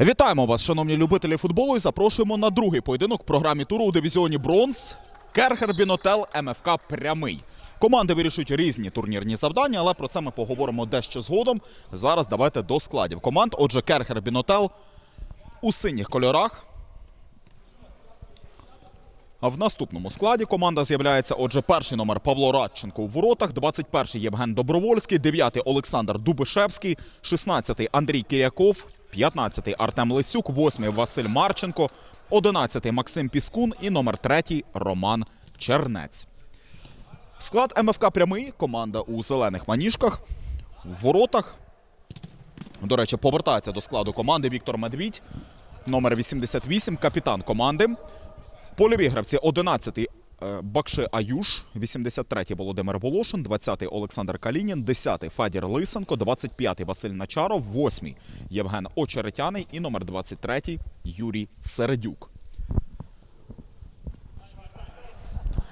Вітаємо вас, шановні любителі футболу, і запрошуємо на другий поєдинок в програмі туру у дивізіоні Бронз. Керхер Бінотел МФК Прямий. Команди вирішують різні турнірні завдання, але про це ми поговоримо дещо згодом. Зараз давайте до складів команд. Отже, Керхер Бінотел у синіх кольорах. А в наступному складі команда з'являється. Отже, перший номер Павло Радченко у воротах, 21-й Євген Добровольський, 9-й Олександр Дубишевський, 16-й Андрій Кіряков, 15-й Артем Лисюк, 8-й Василь Марченко, 11-й Максим Піскун і номер 3-й Роман Чернець. Склад МФК Прямий, команда у зелених маніжках, в воротах. До речі, повертається до складу команди Віктор Медвідь, номер 88, капітан команди. Польові гравці 11-й е, Бакши Аюш, 83-й Володимир Волошин, 20-й Олександр Калінін, 10-й Фадір Лисенко, 25-й Василь Начаров, 8-й Євген Очеретяний і номер 23-й Юрій Середюк.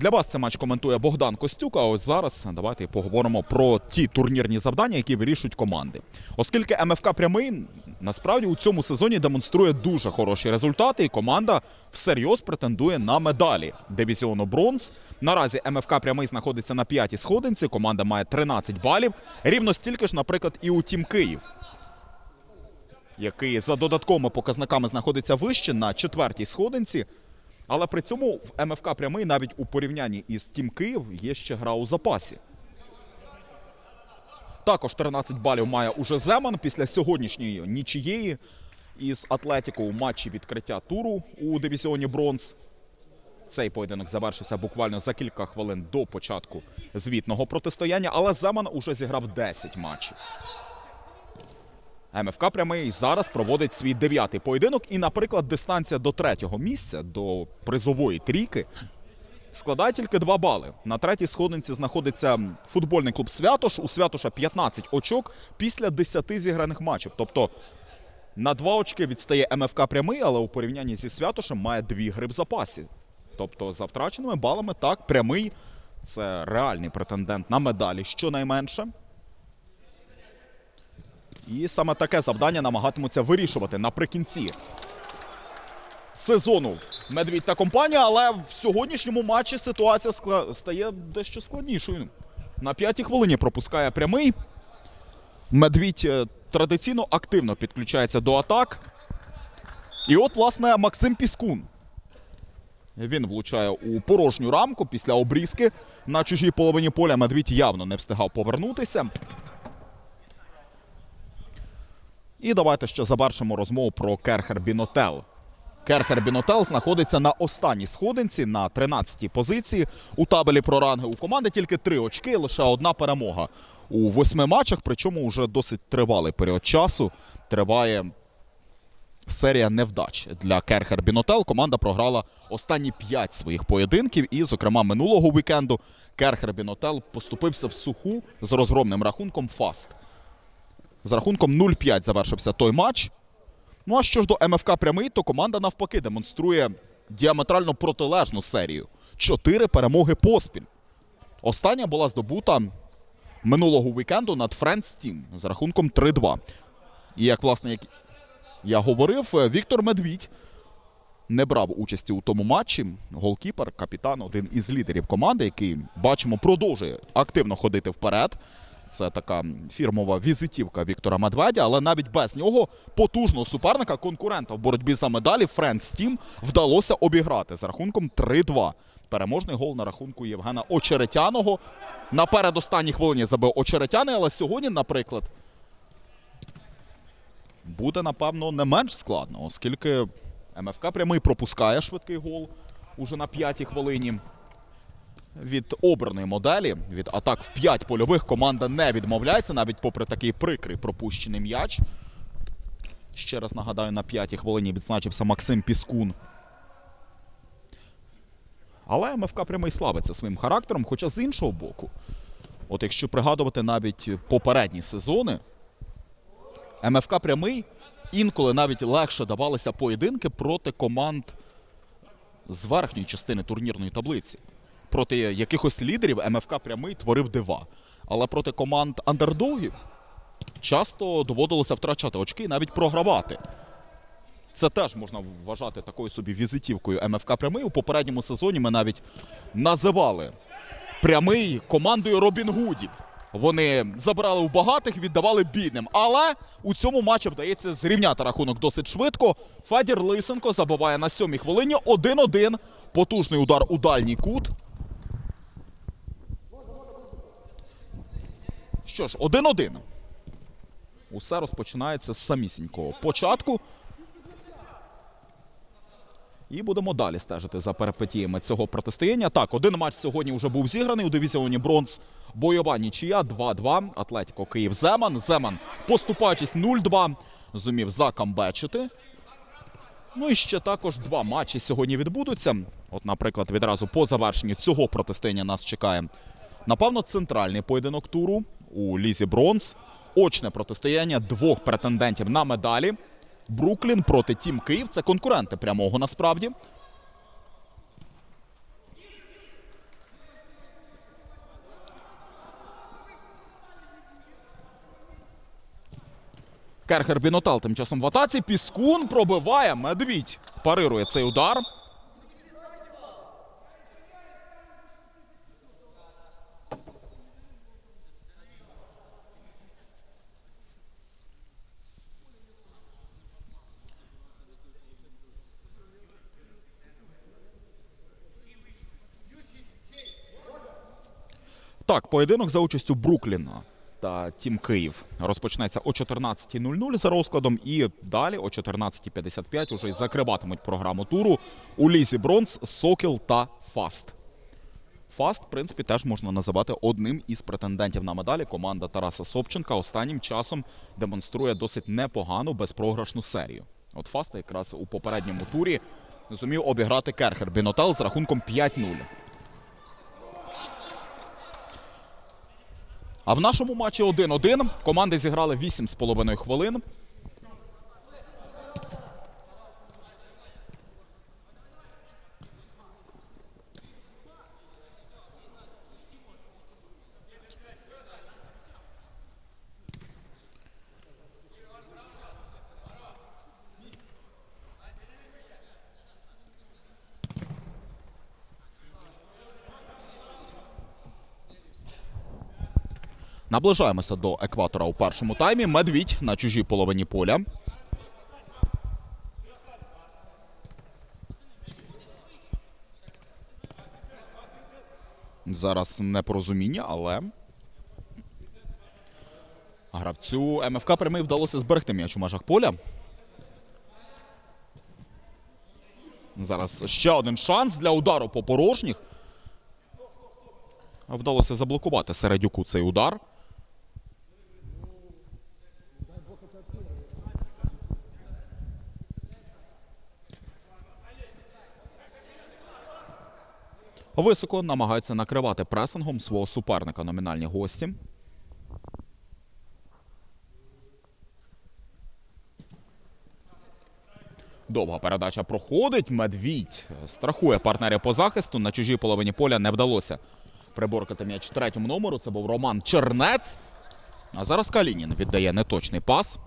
Для вас цей матч коментує Богдан Костюк. А ось зараз давайте поговоримо про ті турнірні завдання, які вирішують команди. Оскільки МФК прямий насправді у цьому сезоні демонструє дуже хороші результати, і команда всерйоз претендує на медалі дивізіону бронз. Наразі МФК прямий знаходиться на п'ятій сходинці. Команда має 13 балів. Рівно стільки ж, наприклад, і у Тім Київ. Який за додатковими показниками знаходиться вище на четвертій сходинці. Але при цьому в МФК прямий навіть у порівнянні із Тім Київ є ще гра у запасі. Також 13 балів має уже Земан після сьогоднішньої нічиєї із Атлетіко у матчі відкриття туру у дивізіоні Бронз. Цей поєдинок завершився буквально за кілька хвилин до початку звітного протистояння, але Земан уже зіграв 10 матчів. МФК прямий зараз проводить свій дев'ятий поєдинок, і, наприклад, дистанція до третього місця, до призової трійки, складає тільки 2 бали. На третій сходинці знаходиться футбольний клуб Святош. У Святоша 15 очок після 10 зіграних матчів. Тобто на 2 очки відстає МФК прямий, але у порівнянні зі Святошем має 2 гри в запасі. Тобто, за втраченими балами, так, прямий це реальний претендент на медалі щонайменше. І саме таке завдання намагатимуться вирішувати наприкінці сезону Медвідь та компанія, але в сьогоднішньому матчі ситуація скла- стає дещо складнішою. На п'ятій хвилині пропускає прямий. Медвідь е, традиційно активно підключається до атак. І от, власне, Максим Піскун. Він влучає у порожню рамку після обрізки на чужій половині поля. Медвідь явно не встигав повернутися. І давайте ще завершимо розмову про Керхер Бінотел. Керхер Бінотел знаходиться на останній сходинці на 13-й позиції. У табелі про ранги у команди тільки три очки, лише одна перемога у восьми матчах. Причому вже досить тривалий період часу. Триває серія невдач для Керхер Бінотел. Команда програла останні п'ять своїх поєдинків. І, зокрема, минулого вікенду Керхер Бінотел поступився в суху з розгромним рахунком Фаст. З рахунком 0-5 завершився той матч. Ну а що ж до МФК прямий, то команда навпаки демонструє діаметрально протилежну серію. Чотири перемоги поспіль. Остання була здобута минулого вікенду над Friends Team з рахунком 3-2. І як власне як я говорив, Віктор Медвідь не брав участі у тому матчі. Голкіпер, капітан, один із лідерів команди, який бачимо, продовжує активно ходити вперед. Це така фірмова візитівка Віктора Медведя, але навіть без нього потужного суперника, конкурента в боротьбі за медалі Friends Team вдалося обіграти з рахунком 3-2. Переможний гол на рахунку Євгена Очеретяного. На передостанній хвилині забив Очеретяний, але сьогодні, наприклад, буде, напевно, не менш складно, оскільки МФК прямий пропускає швидкий гол уже на п'ятій хвилині. Від обраної моделі, від атак в 5 польових команда не відмовляється, навіть попри такий прикрий пропущений м'яч. Ще раз нагадаю, на п'ятій хвилині відзначився Максим Піскун. Але МФК прямий славиться своїм характером, хоча з іншого боку, от якщо пригадувати навіть попередні сезони, МФК прямий інколи навіть легше давалися поєдинки проти команд з верхньої частини турнірної таблиці. Проти якихось лідерів МФК прямий творив дива. Але проти команд андердогів часто доводилося втрачати очки і навіть програвати. Це теж можна вважати такою собі візитівкою МФК Прямий. У попередньому сезоні ми навіть називали прямий командою Робін Гудів. Вони забирали у багатих, віддавали бідним. Але у цьому матчі вдається зрівняти рахунок досить швидко. Федір Лисенко забиває на сьомій хвилині 1-1. Потужний удар у дальній кут. Що ж, 1-1. Усе розпочинається з самісінького початку. І будемо далі стежити за перипетіями цього протистояння. Так, один матч сьогодні вже був зіграний у дивізіоні бронз. Бойова нічия 2-2. Атлетіко Київ Земан. Земан, поступаючись 0-2, зумів закамбечити. Ну і ще також два матчі сьогодні відбудуться. От, наприклад, відразу по завершенню цього протистояння нас чекає, напевно, центральний поєдинок туру у лізі бронз. Очне протистояння двох претендентів на медалі. Бруклін проти Тім Київ. Це конкуренти прямого насправді. Керхер Бінотал тим часом в атаці. Піскун пробиває. Медвідь парирує цей удар. Так, поєдинок за участю Брукліна та Тім Київ розпочнеться о 14.00 за розкладом, і далі о 14.55 уже й закриватимуть програму туру у лізі бронз Сокіл та Фаст. Фаст, в принципі, теж можна називати одним із претендентів на медалі. Команда Тараса Собченка останнім часом демонструє досить непогану безпрограшну серію. От Фаст якраз у попередньому турі зумів обіграти Керхер Бінотел з рахунком 5-0. А в нашому матчі 1-1 команди зіграли 8,5 хвилин. Наближаємося до екватора у першому таймі. Медвідь на чужій половині поля. Зараз непорозуміння, але гравцю МФК прямий вдалося зберегти м'яч у межах поля. Зараз ще один шанс для удару по порожніх. Вдалося заблокувати середюку цей удар. Високо намагається накривати пресингом свого суперника номінальні гості. Довга передача проходить. Медвідь страхує партнерів по захисту. На чужій половині поля не вдалося приборкати м'яч третьому номеру. Це був Роман Чернець. А зараз Калінін віддає неточний пас.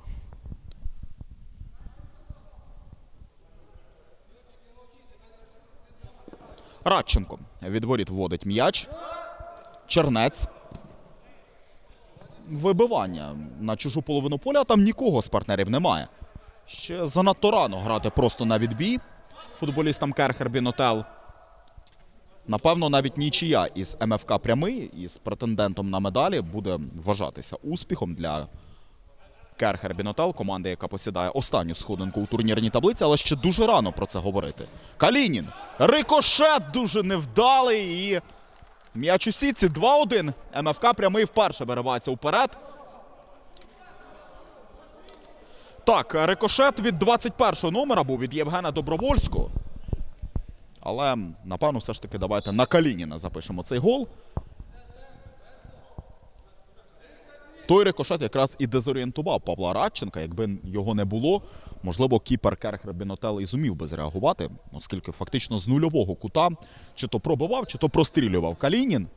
Радченко від воріт вводить м'яч. Чернець. Вибивання на чужу половину поля. а Там нікого з партнерів немає. Ще занадто рано грати просто на відбій футболістам Керхер Бінотел. Напевно, навіть нічия із МФК прямий із претендентом на медалі буде вважатися успіхом для Керхер Бінотел, команди, яка посідає останню сходинку у турнірній таблиці, але ще дуже рано про це говорити. Калінін. Рикошет дуже невдалий. І м'яч у сітці 2-1. МФК прямий вперше виривається вперед. Так, рикошет від 21-го номера був від Євгена Добровольського. Але, напевно, все ж таки давайте на Калініна запишемо цей гол. Той рикошет якраз і дезорієнтував Павла Радченка. Якби його не було, можливо, кіпер Керхер Бінотел і зумів би зреагувати, оскільки фактично з нульового кута чи то пробивав, чи то прострілював Калінін.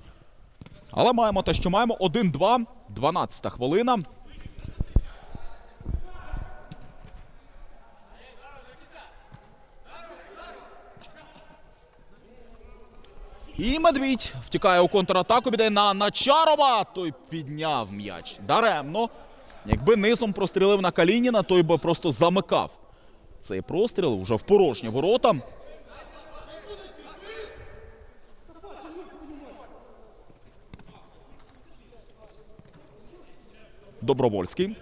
Але маємо те, що маємо. 1-2, 12 хвилина. І Медвідь втікає у контратаку, піде на Начарова. Той підняв м'яч. Даремно. Якби низом прострілив на Калініна, той би просто замикав цей простріл уже в порожні ворота. Добровольський.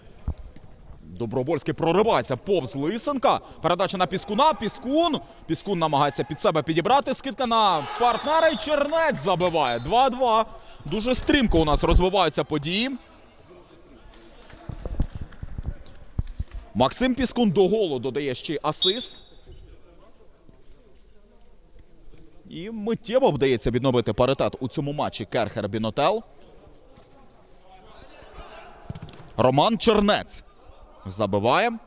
Добровольський проривається повз Лисенка. Передача на Піскуна. Піскун. Піскун намагається під себе підібрати. Скидка на партнера і Чернець забиває. 2-2. Дуже стрімко у нас розвиваються події. Максим Піскун до голу додає ще асист. І миттєво вдається відновити паритет у цьому матчі Керхер Бінотел. Роман Чернець забиває.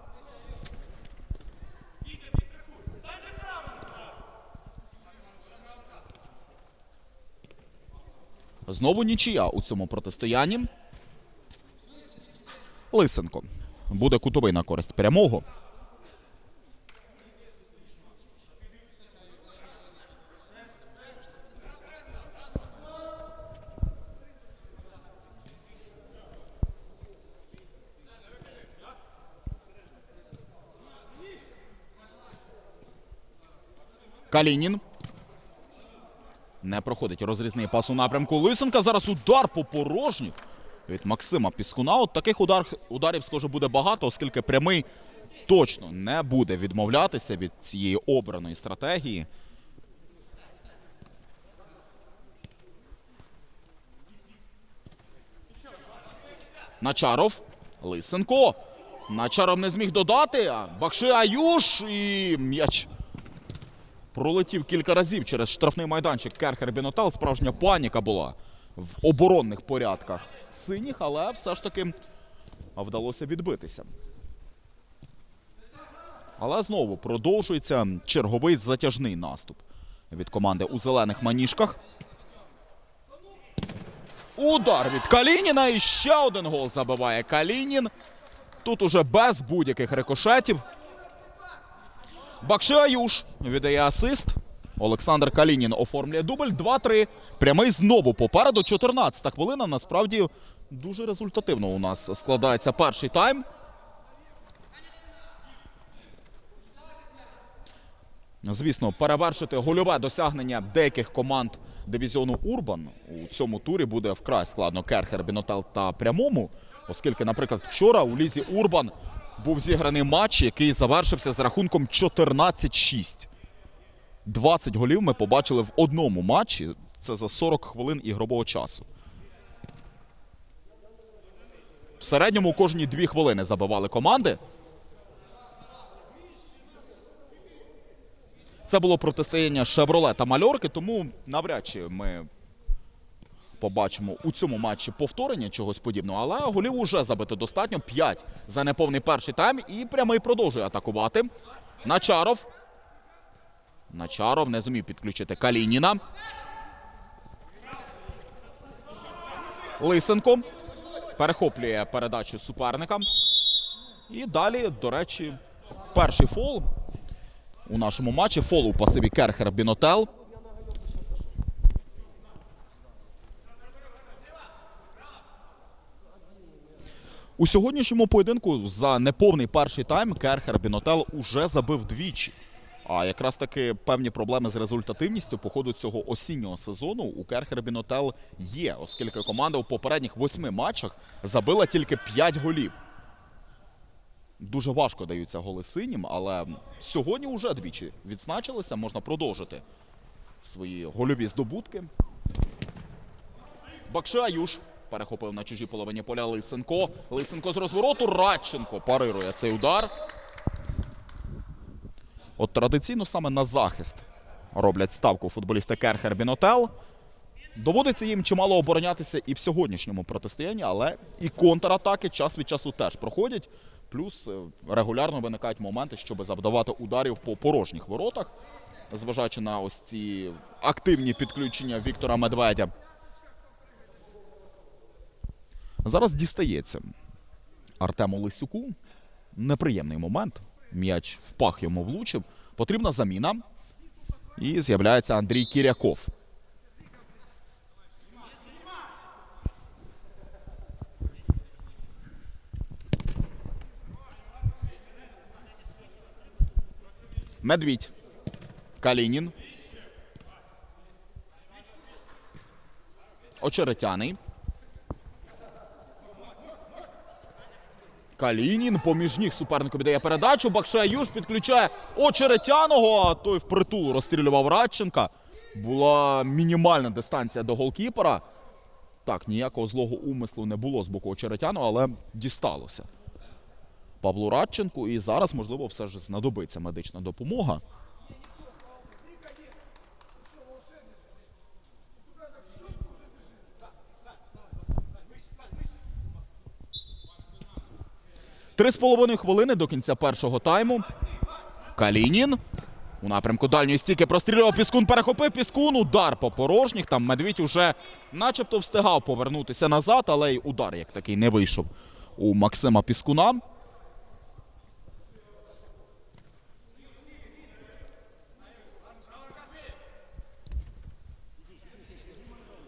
Знову нічия у цьому протистоянні. Лисенко. Буде кутовий на користь прямого. Калінін. Не проходить розрізний пас у напрямку Лисенка. Зараз удар по порожніх від Максима Піскуна. От таких удар, ударів, схоже, буде багато, оскільки прямий точно не буде відмовлятися від цієї обраної стратегії. Начаров. Лисенко. Начаров не зміг додати. а Бакши Аюш і м'яч пролетів кілька разів через штрафний майданчик Керхер Бінотел. Справжня паніка була в оборонних порядках синіх, але все ж таки вдалося відбитися. Але знову продовжується черговий затяжний наступ від команди у зелених маніжках. Удар від Калініна і ще один гол забиває Калінін. Тут уже без будь-яких рикошетів. Бакши Аюш віддає асист. Олександр Калінін оформлює дубль 2-3. Прямий знову попереду. 14-та хвилина. Насправді дуже результативно у нас складається перший тайм. Звісно, перевершити гольове досягнення деяких команд дивізіону Урбан у цьому турі буде вкрай складно Керхер, Бінотел та прямому, оскільки, наприклад, вчора у лізі Урбан був зіграний матч, який завершився з рахунком 14-6. 20 голів ми побачили в одному матчі. Це за 40 хвилин ігрового часу. В середньому кожні дві хвилини забивали команди. Це було протистояння Шевроле та Мальорки, тому навряд чи ми побачимо у цьому матчі повторення чогось подібного. Але голів уже забито достатньо. 5 за неповний перший тайм. І прямий продовжує атакувати. Начаров. Начаров не зумів підключити Калініна. Лисенко перехоплює передачу суперника. І далі, до речі, перший фол у нашому матчі. Фол у пасиві Керхер Бінотел. У сьогоднішньому поєдинку за неповний перший тайм Керхер Бінотел уже забив двічі. А якраз таки певні проблеми з результативністю по ходу цього осіннього сезону у Керхер Бінотел є, оскільки команда у попередніх восьми матчах забила тільки 5 голів. Дуже важко даються голи синім, але сьогодні вже двічі відзначилися. Можна продовжити свої гольові здобутки. Бакши Аюш перехопив на чужій половині поля Лисенко. Лисенко з розвороту. Радченко парирує цей удар. От традиційно саме на захист роблять ставку футболісти Керхер Бінотел. Доводиться їм чимало оборонятися і в сьогоднішньому протистоянні, але і контратаки час від часу теж проходять. Плюс е, регулярно виникають моменти, щоб завдавати ударів по порожніх воротах, зважаючи на ось ці активні підключення Віктора Медведя. Зараз дістається Артему Лисюку. Неприємний момент. М'яч в пах йому влучив. Потрібна заміна. І з'являється Андрій Кіряков. Медвідь. Калінін. Очеретяний. Калінін поміж ніг супернику віддає передачу. Бакшаюш підключає Очеретяного. а Той впритул розстрілював Радченка. Була мінімальна дистанція до голкіпера. Так, ніякого злого умислу не було з боку Очеретяного, але дісталося. Павлу Радченку. І зараз, можливо, все ж знадобиться медична допомога. Три з половиною хвилини до кінця першого тайму. Калінін. У напрямку дальньої стійки прострілював Піскун, перехопив Піскун. Удар по порожніх. Там медвідь уже начебто встигав повернутися назад, але й удар як такий не вийшов у Максима Піскуна.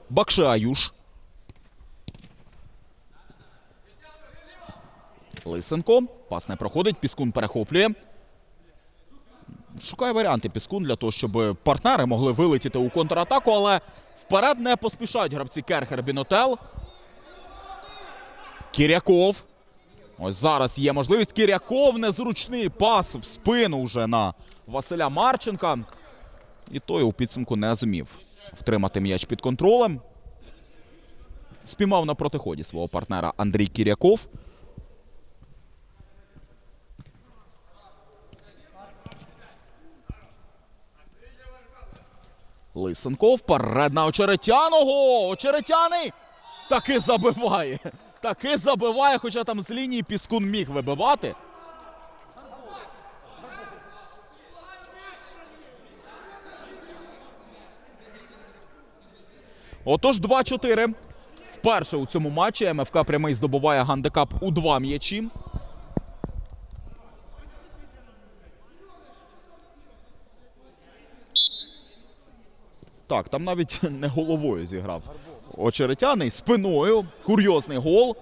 Бакше Аюш. Лисенко. Пас не проходить. Піскун перехоплює. Шукає варіанти Піскун для того, щоб партнери могли вилетіти у контратаку, але вперед не поспішають гравці Керхер Бінотел. Кіряков. Ось зараз є можливість. Кіряков незручний пас в спину вже на Василя Марченка. І той у підсумку не зумів втримати м'яч під контролем. Спіймав на протиході свого партнера Андрій Кіряков. Лисенко вперед на Очеретяного. Очеретяний таки забиває. Таки забиває, хоча там з лінії Піскун міг вибивати. Отож, 2-4. Вперше у цьому матчі МФК прямий здобуває гандикап у два м'ячі. Так, там навіть не головою зіграв. Очеретяний спиною. Курйозний гол.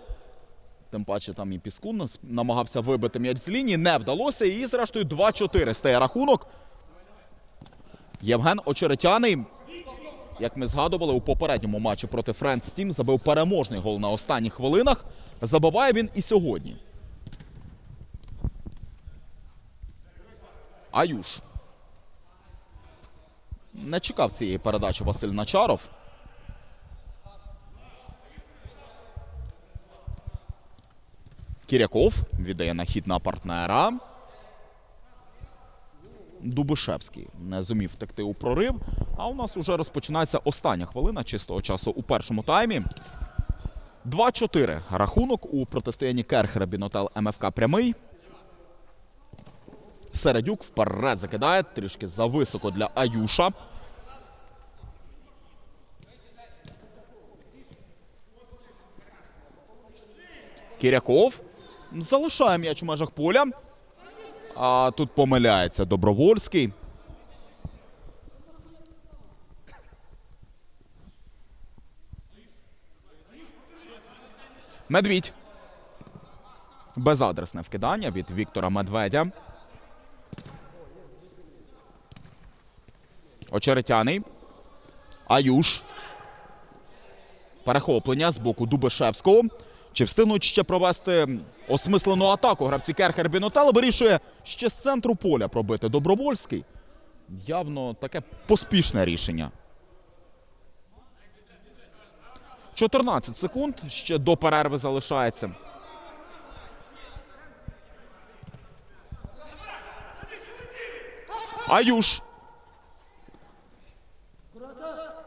Тим паче там і Піскун намагався вибити м'яч з лінії. Не вдалося. І зрештою 2-4 стає рахунок. Євген Очеретяний, як ми згадували, у попередньому матчі проти Френдс Тім забив переможний гол на останніх хвилинах. Забиває він і сьогодні. Аюш. Не чекав цієї передачі Василь Начаров. Кіряков віддає на хід на партнера. Дубишевський не зумів втекти у прорив. А у нас вже розпочинається остання хвилина чистого часу у першому таймі. 2-4 рахунок у протистоянні Керхера Бінотел МФК прямий. Середюк вперед закидає трішки зависоко для Аюша. Кіряков залишає м'яч у межах поля. А тут помиляється Добровольський. Медвідь. Безадресне вкидання від Віктора Медведя. Очеретяний. Аюш. Перехоплення з боку Дубишевського. Чи встигнуть ще провести осмислену атаку гравці Керхер Бінотела? Вирішує ще з центру поля пробити Добровольський. Явно таке поспішне рішення. 14 секунд ще до перерви залишається. Аюш.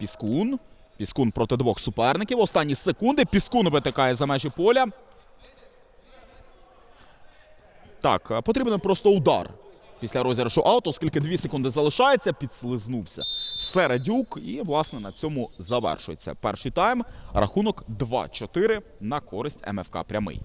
Піскун. Піскун проти двох суперників. Останні секунди. Піскун витикає за межі поля. Так, потрібен просто удар після розіграшу аут, оскільки дві секунди залишається, підслизнувся Середюк. І, власне, на цьому завершується перший тайм. Рахунок 2-4 на користь МФК прямий.